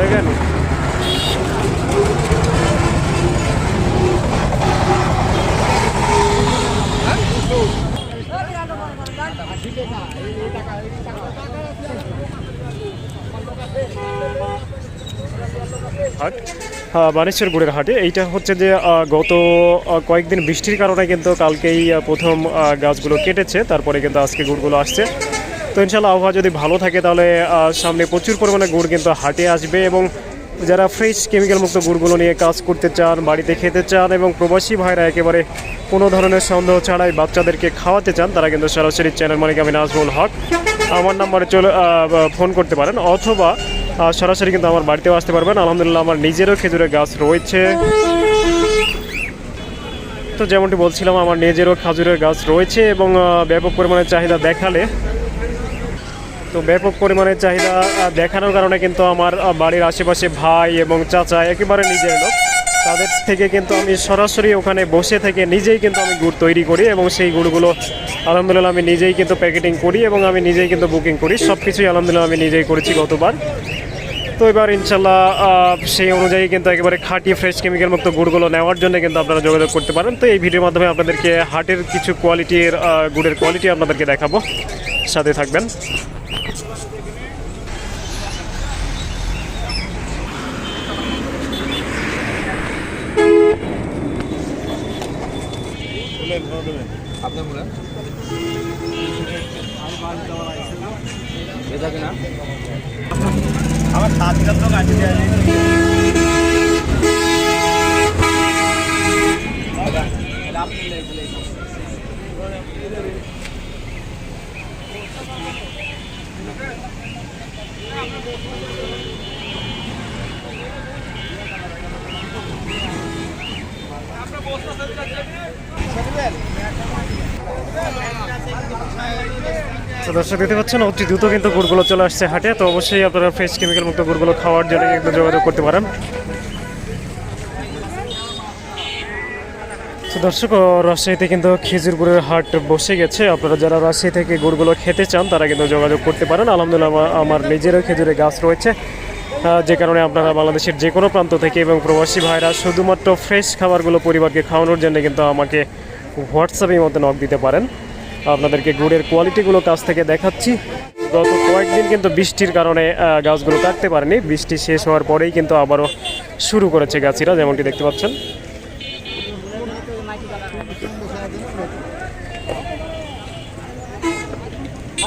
দেখেন। বানেশ্বর গুড়ের হাটে। এইটা হচ্ছে যে গত কয়েকদিন বৃষ্টির কারণে কিন্তু কালকেই প্রথম গাছগুলো কেটেছে। তারপরে কিন্তু আজকে গুড়গুলো আসছে। তো ইনশাল্লাহ আবহাওয়া যদি ভালো থাকে তাহলে সামনে প্রচুর পরিমাণে গুড় কিন্তু হাটে আসবে এবং যারা ফ্রেশ কেমিক্যাল মুক্ত গুড়গুলো নিয়ে কাজ করতে চান, বাড়িতে খেতে চান এবং প্রবাসী ভাইরা একেবারে কোনো ধরনের সন্দেহ ছাড়াই বাচ্চাদেরকে খাওয়াতে চান, তারা কিন্তু সরাসরি চ্যানেল মালিক আমি নাজমুল হক আমার নাম্বারে চলে ফোন করতে পারেন অথবা সরাসরি কিন্তু আমার বাড়িতেও আসতে পারবেন। আলহামদুলিল্লাহ আমার নিজেরও খেজুরের গাছ রয়েছে। তো যেমনটি বলছিলাম, আমার নিজেরও খাজুরের গাছ রয়েছে এবং ব্যাপক পরিমাণে চাহিদা দেখালে তো ব্যাপক পরিমাণে চাহিদা দেখানোর কারণে কিন্তু আমার বাড়ির আশেপাশে ভাই এবং চাচা একেবারে নিজের লোক। তাদের থেকে কিন্তু আমি সরাসরি ওখানে বসে থেকে নিজেই কিন্তু আমি গুড় তৈরি করি এবং সেই গুড়গুলো আলহামদুলিল্লাহ আমি নিজেই কিন্তু প্যাকেটিং করি এবং আমি নিজেই কিন্তু বুকিং করি। সব কিছুই আলহামদুলিল্লাহ আমি নিজেই করেছি গতবার। তো এবার ইনশাল্লাহ সেই অনুযায়ী কিন্তু একেবারে খাঁটি ফ্রেশ কেমিক্যাল মুক্ত গুড়গুলো নেওয়ার জন্য কিন্তু আপনারা যোগাযোগ করতে পারেন। তো এই ভিডিওর মাধ্যমে আপনাদেরকে হাটের কিছু কোয়ালিটির গুড়ের কোয়ালিটি আপনাদেরকে দেখাবো। সাথে থাকবেন। আপনি বলেন। এটা কিনা আমার সাতটা লোক আছে তো দর্শক, দেখতে পাচ্ছেন, অতি দ্রুত কিন্তু গুড়গুলো চলে আসছে হাটে। তো অবশ্যই আপনারা ফ্রেশ কেমিক্যাল মুক্ত গুড়গুলো খাওয়ার জন্য কিন্তু যোগাযোগ করতে পারেন। তো দর্শক রাজশাহীতে কিন্তু খেজুর গুড়ের হাট বসে গেছে। আপনারা যারা রাজশাহী থেকে গুড়গুলো খেতে চান, তারা কিন্তু যোগাযোগ করতে পারেন। আলহামদুলিল্লাহ আমার- নিজেরও খেজুরের গাছ রয়েছে। যে কারণে আপনারা বাংলাদেশের যে কোনো প্রান্ত থেকে এবং প্রবাসী ভাইরা শুধুমাত্র ফ্রেশ খাবারগুলো পরিবারকে খাওয়ানোর জন্য কিন্তু আমাকে হোয়াটসঅ্যাপের মধ্যে নক দিতে পারেন। আপনাদেরকে গুড়ের কোয়ালিটিগুলো কাছ থেকে দেখাচ্ছি। গত কয়েকদিন কিন্তু বৃষ্টির কারণে গাছগুলো কাটতে পারেনি। বৃষ্টি শেষ হওয়ার পরেই কিন্তু আবারও শুরু করেছে গাছিরা, যেমনটি দেখতে পাচ্ছেন।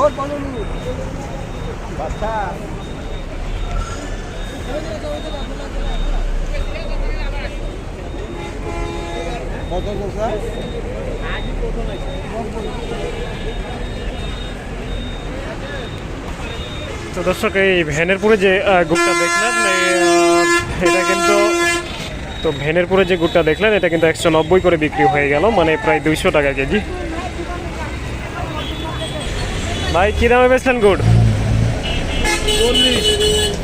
और बोलो বাচ্চা কত বলছে তো দর্শক এই ভ্যানের পরে যে আহ, গুড়টা দেখলেন এই, আহ, এটা কিন্তু তো ভ্যানের পরে যে গুড়টা দেখলেন এটা কিন্তু একশো নব্বই করে বিক্রি হয়ে গেল মানে প্রায় দুইশো টাকা কেজি ভাই কী দামে বেচলেন গুড়?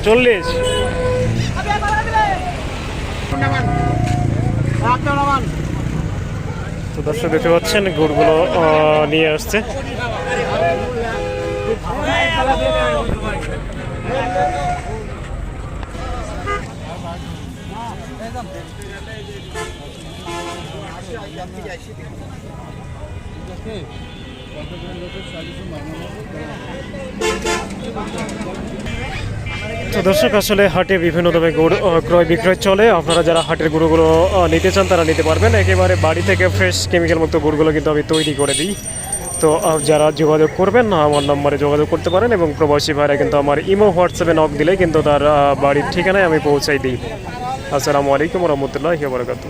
চল্লিশ। তো দর্শক দেখতে পাচ্ছেন গুড়গুলো নিয়ে আসছে। তো দর্শক, আসলে হাটে বিভিন্ন দামে গুড় ক্রয় বিক্রয় চলে। আপনারা যারা হাটের গুঁড়োগুলো নিতে চান, তারা নিতে পারবেন। একেবারে বাড়ি থেকে ফ্রেশ কেমিক্যাল মুক্ত গুড়গুলো কিন্তু আমি তৈরি করে দিই। তো যারা যোগাযোগ করবেন, আমার নম্বরে যোগাযোগ করতে পারেন এবং প্রবাসী ভাইরা কিন্তু আমার ইমো, হোয়াটসঅ্যাপে নক দিলে কিন্তু তার বাড়ির ঠিকানায় আমি পৌঁছাই দিই। আসসালামু আলাইকুম রহমতুল্লাহ বারকাতু